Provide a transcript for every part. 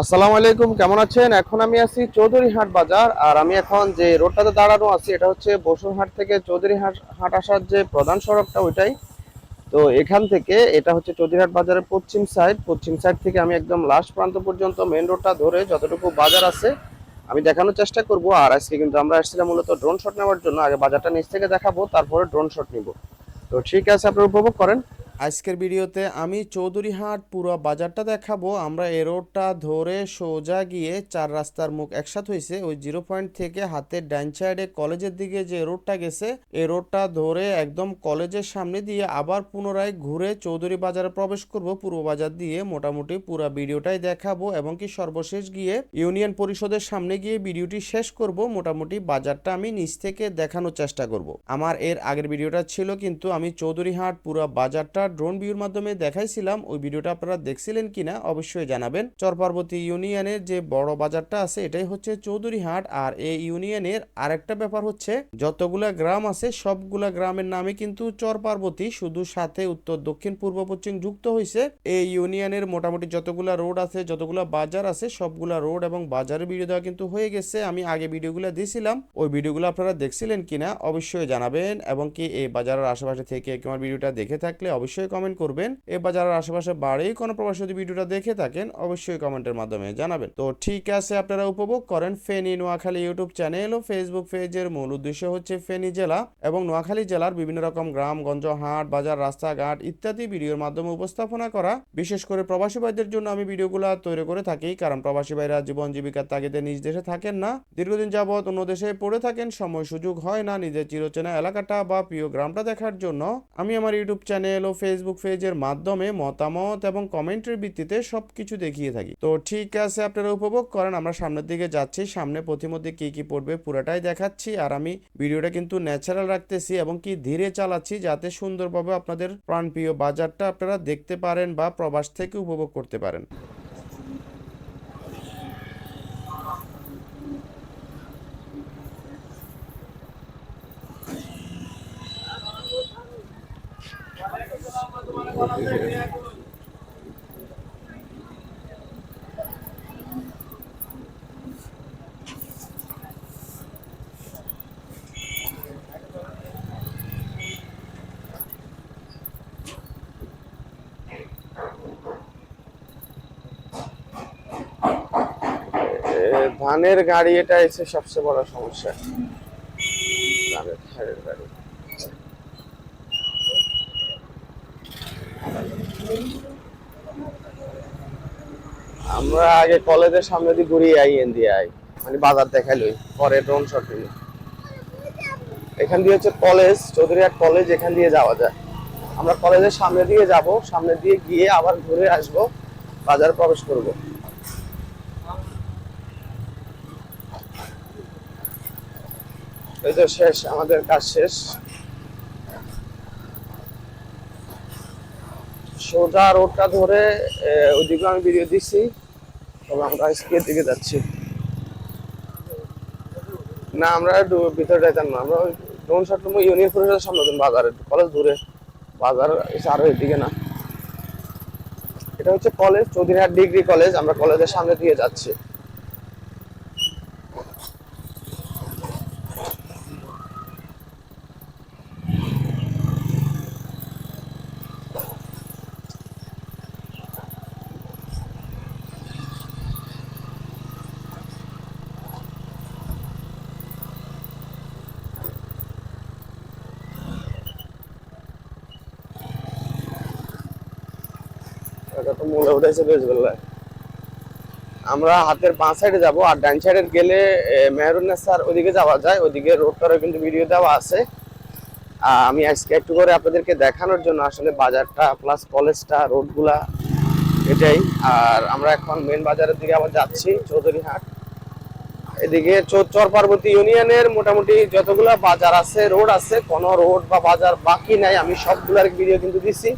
আসসালামু আলাইকুম, কেমন আছেন? এখন আমি আছি চৌধুরীহাট বাজার, আর আমি এখন যে রোডটাতে দাঁড়ানো আছি, এটা হচ্ছে বসুরহাট থেকে চৌধুরীহাট হাট আসার যে প্রধান সড়কটা ওইটাই। তো এখান থেকে এটা হচ্ছে চৌধুরীহাট বাজারের পশ্চিম সাইড পশ্চিম সাইড থেকে আমি একদম লাস্ট প্রান্ত পর্যন্ত মেন রোডটা ধরে যতটুকু বাজার আছে, আমি দেখানোর চেষ্টা করব। আর আজকে কিন্তু আমরা আসছিলাম মূলত ড্রোন শট নেওয়ার জন্য, আগে বাজারটা নিচ থেকে দেখাবো, তারপরে ড্রোন শট নিব। তো ঠিক আছে, আপনারা উপভোগ করেন। আজকের ভিডিওতে আমি চৌধুরীহাট পুরো বাজারটা দেখাবো। আমরা এ রোডটা ধরে সোজা গিয়ে চার রাস্তার মুখ একসাথ হয়েছে। ওই জিরো পয়েন্ট থেকে হাতের ডান সাইডে কলেজের দিকে যে রোডটা গেছে, এই রোডটা ধরে একদম কলেজের সামনে দিয়ে আবার পুনরায় ঘুরে চৌধুরী বাজারে প্রবেশ করব। পূর্ব বাজার দিয়ে মোটামুটি পুরো ভিডিওটাই দেখাবো এবং কি সর্বশেষ গিয়ে ইউনিয়ন পরিষদের সামনে গিয়ে ভিডিওটি শেষ করব। মোটামুটি বাজারটা আমি নিচ থেকে দেখানোর চেষ্টা করব। আমার এর আগের ভিডিওটা ছিল, কিন্তু আমি চৌধুরীহাট পুরো বাজারটা ড্রোন ভিউর মাধ্যমে দেখাইছিলাম, ওই ভিডিওটা আপনারা দেখছিলেন কিনা অবশ্যই জানাবেন। চরপার্বতী ইউনিয়নের যে বড় বাজারটা আছে, এটাই হচ্ছে চৌধুরীহাট আর এই ইউনিয়নের আরেকটা ব্যাপার হচ্ছে, যতগুলা গ্রাম আছে, সবগুলা গ্রামের নামে কিন্তু চরপার্বতী, শুধু সাথে উত্তর, দক্ষিণ, পূর্ব, পশ্চিম যুক্ত হয়েছে এই ইউনিয়নের মোটামুটি যতগুলা রোড আছে, যতগুলা বাজার আছে, সবগুলা রোড এবং বাজারের ভিডিও দেওয়া কিন্তু হয়ে গেছে, আমি আগে ভিডিওগুলো দিয়েছিলাম ওই ভিডিওগুলো আপনারা দেখছিলেন কিনা অবশ্যই জানাবেন, এবং কি এই বাজারের আশেপাশে থেকে কেউ ভিডিওটা দেখে থাকলে অবশ্যই কমেন্ট করবেন। এই বাজারের আশেপাশে বাড়েই কোনো প্রবাসী যদি ভিডিওটা দেখে থাকেন, অবশ্যই কমেন্টের মাধ্যমে জানাবেন। তো ঠিক আছে, আপনারা উপভোগ করেন ফেনী নোয়াখালী ইউটিউব চ্যানেল ও ফেসবুক পেজের মূল উদ্দেশ্য হচ্ছে ফেনী জেলা এবং নোয়াখালী জেলার বিভিন্ন রকম গ্রাম, গঞ্জ, হাট, বাজার, রাস্তাঘাট ইত্যাদি ভিডিওর মাধ্যমে উপস্থাপনা করা। বিশেষ করে প্রবাসী ভাইদের জন্য আমি ভিডিওগুলো তৈরি করে থাকি, কারণ প্রবাসী ভাইরা জীবন জীবিকার তাগিদে নিজ দেশে থাকেন না। দীর্ঘদিন যাবৎ অন্য দেশে পড়ে থাকেন, সময় সুযোগ হয় না নিজের চিরচেনা এলাকাটা বা প্রিয় গ্রামটা দেখার জন্য। আমি আমার ইউটিউব চ্যানেল ও ফেসবুক পেজের মাধ্যমে মতামত এবং কমেন্টের ভিত্তিতে সবকিছু দেখিয়ে থাকি। তো ঠিক আছে আপনারা উপভোগ করেন, আমরা সামনের দিকে যাচ্ছি। সামনে প্রতিমধ্যে কি কি পড়বে পুরাটাই দেখাচ্ছি। আর আমি ভিডিওটা কিন্তু ন্যাচারাল রাখতেছি এবং কি ধীরে চালাচ্ছি যাতে সুন্দরভাবে আপনাদের প্রাণপ্রিয় বাজারটা আপনারা দেখতে পারেন বা প্রবাস থেকে উপভোগ করতে পারেন। ধানের গাড়ি এটা এসে সবচেয়ে বড় সমস্যা। ধানের গাড়ি। আমরা আগে কলেজের সামনে দিয়ে ঘুরিয়ে আই এন দিয়ে আই মানে বাজার দেখাইলই পরে ড্রোন শট নিল এখান দিয়ে হচ্ছে কলেজ, চৌধুরীহাট কলেজ, এখান দিয়ে যাওয়া যায়। আমরা কলেজের সামনে দিয়ে যাব, সামনে দিয়ে গিয়ে আবার ঘুরে আসব, বাজার প্রবেশ করব। এই তো শেষ, আমাদের কাজ শেষ। সোজা রোডটা ধরে ওইদিকে আমি ভিডিও দিচ্ছি। তবে আমরা স্কের দিকে যাচ্ছি। না, আমরা ভিতরে যাইতাম না। আমরা ডোন শট ইউনিয়ন পরিষদের সামনে বাজারে কলেজ দূরে। বাজার এসে আরও এদিকে না। এটা হচ্ছে কলেজ চৌধুরীহাট ডিগ্রি কলেজ আমরা কলেজের সামনে দিয়ে যাচ্ছি। এটা তো মনে উঠেছে বেশ বেলায় আমরা হাতের বাঁ সাইডে যাব, আর ডান সাইডে গেলে মেহরুন্নেসার ওদিকে যাওয়া যায়, ওদিকে রোডটারও কিন্তু ভিডিও দেওয়া আছে। আমি আজকে একটু করে আপনাদেরকে দেখানোর জন্য আসলে বাজারটা প্লাস কলেজটা, রোডগুলা, এটাই। আর আমরা এখন মেন বাজারের দিকে আবার যাচ্ছি চৌধুরীহাট এদিকে চর পার্বতী ইউনিয়নের মোটামুটি যতগুলা বাজার আছে, রোড আছে, কোনো রোড বা বাজার বাকি নাই, আমি সবগুলার ভিডিও কিন্তু দিছি।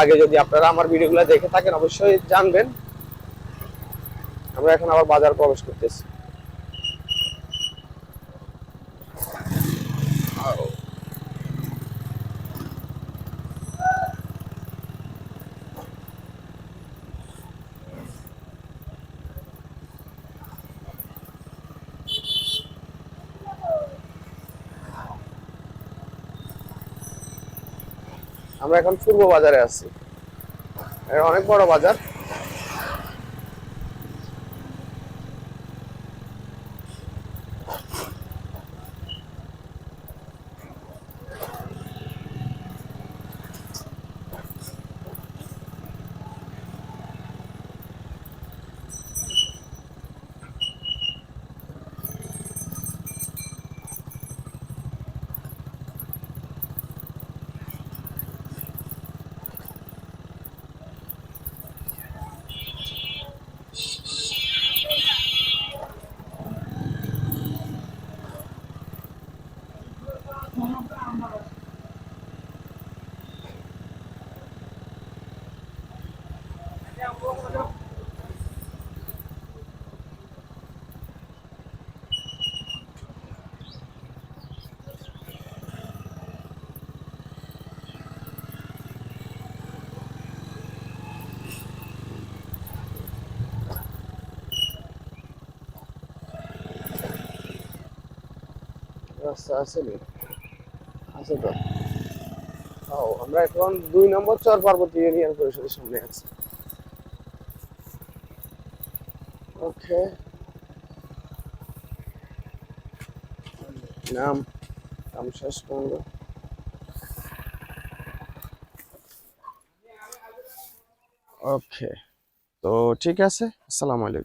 আগে যদি আপনারা আমার ভিডিওগুলো দেখে থাকেন, অবশ্যই জানবেন। আমরা এখন আবার বাজার প্রবেশ করতেছি। আমরা এখন পূর্ব বাজারে আছি। এটা অনেক বড় বাজার। রাস্তা আছে নি? আছে তো। ও আমরা এখন দুই নম্বর চর পার্বতী ইউনিয়ন পরিষদের সামনে আছি। ওকে। নাম নাম শেষ করব। ওকে। তো ঠিক আছে, আসসালামু আলাইকুম।